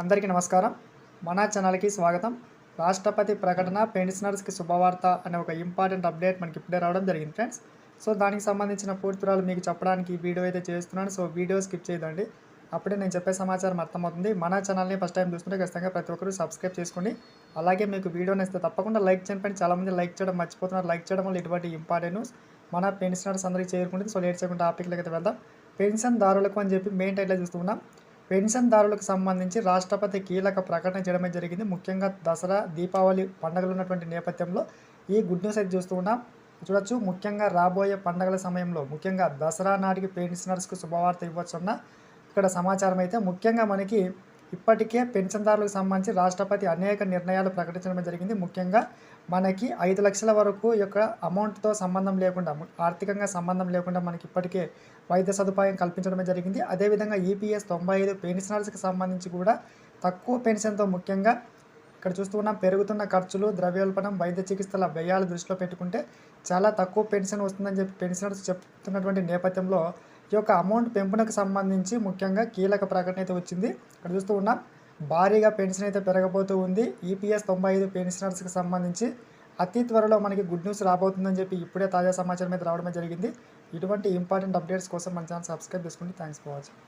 అందరికీ నమస్కారం. మన ఛానల్కి స్వాగతం. రాష్ట్రపతి ప్రకటన పెన్షనర్స్కి శుభవార్త అనే ఒక ఇంపార్టెంట్ అప్డేట్ మనకి ఇప్పుడే రావడం జరిగింది ఫ్రెండ్స్. సో దానికి సంబంధించిన పూర్తిరాలు మీకు చెప్పడానికి వీడియో అయితే చేస్తున్నాను. సో వీడియో స్కిప్ చేయదండి. అప్పుడే నేను చెప్పే సమాచారం అర్థమవుతుంది. మన ఛానల్ని ఫస్ట్ టైం చూస్తుంటే ఖచ్చితంగా ప్రతి ఒక్కరు సబ్స్క్రైబ్ చేసుకోండి. అలాగే మీకు వీడియో నచ్చితే తప్పకుండా లైక్ చేయండి పని చాలామంది లైక్ చేయడం మర్చిపోతున్నారు. లైక్ చేయడం వల్ల ఇటువంటి ఇంపార్టెంట్ న్యూస్ మన పెన్షనర్స్ అందరికీ చేరుకుంటుంది. సో లేట్ చేయకుండా టాపిక్లకి అయితే వెళ్దాం. పెన్షన్దారులకు అని చెప్పి మెయిన్ టైట్లో చూస్తున్నాం పెన్షన్దారులకు సంబంధించి రాష్ట్రపతి కీలక ప్రకటన చేయడమే జరిగింది. ముఖ్యంగా దసరా దీపావళి పండుగలు ఉన్నటువంటి నేపథ్యంలో ఈ గుడ్ న్యూస్ అయితే చూస్తూ ఉన్నాం. చూడొచ్చు ముఖ్యంగా రాబోయే పండుగల సమయంలో ముఖ్యంగా దసరా నాటికి పెన్షనర్స్కు శుభవార్త ఇవ్వచ్చున్న ఇక్కడ సమాచారం అయితే. ముఖ్యంగా మనకి ఇప్పటికే పెన్షన్దారులకు సంబంధించి రాష్ట్రపతి అనేక నిర్ణయాలు ప్రకటించడం జరిగింది. ముఖ్యంగా మనకి ఐదు లక్షల వరకు యొక్క అమౌంట్తో సంబంధం లేకుండా ఆర్థికంగా సంబంధం లేకుండా మనకి ఇప్పటికే వైద్య సదుపాయం కల్పించడమే జరిగింది. అదేవిధంగా ఈపీఎస్ తొంభై ఐదు పెన్షనర్స్కి సంబంధించి కూడా తక్కువ పెన్షన్తో ముఖ్యంగా ఇక్కడ చూస్తున్నాం పెరుగుతున్న ఖర్చులు ద్రవ్యోల్బణం వైద్య చికిత్సల వ్యయాలు దృష్టిలో పెట్టుకుంటే చాలా తక్కువ పెన్షన్ వస్తుందని చెప్పి పెన్షనర్స్ చెప్తున్నటువంటి నేపథ్యంలో ఈ యొక్క అమౌంట్ పెంపునకు సంబంధించి ముఖ్యంగా కీలక ప్రకటన అయితే వచ్చింది. ఇక్కడ చూస్తూ ఉన్నాం. భారీగా పెన్షన్ అయితే పెరగబోతూ ఉంది. ఈపీఎస్ తొంభై ఐదు పెన్షనర్స్కి సంబంధించి అతి త్వరలో మనకి గుడ్ న్యూస్ రాబోతుందని చెప్పి ఇప్పుడే తాజా సమాచారం అయితే రావడమే జరిగింది. ఇటువంటి ఇంపార్టెంట్ అప్డేట్స్ కోసం మన ఛానల్ సబ్స్క్రైబ్ చేసుకోండి థ్యాంక్స్ ఫర్ వాచింగ్.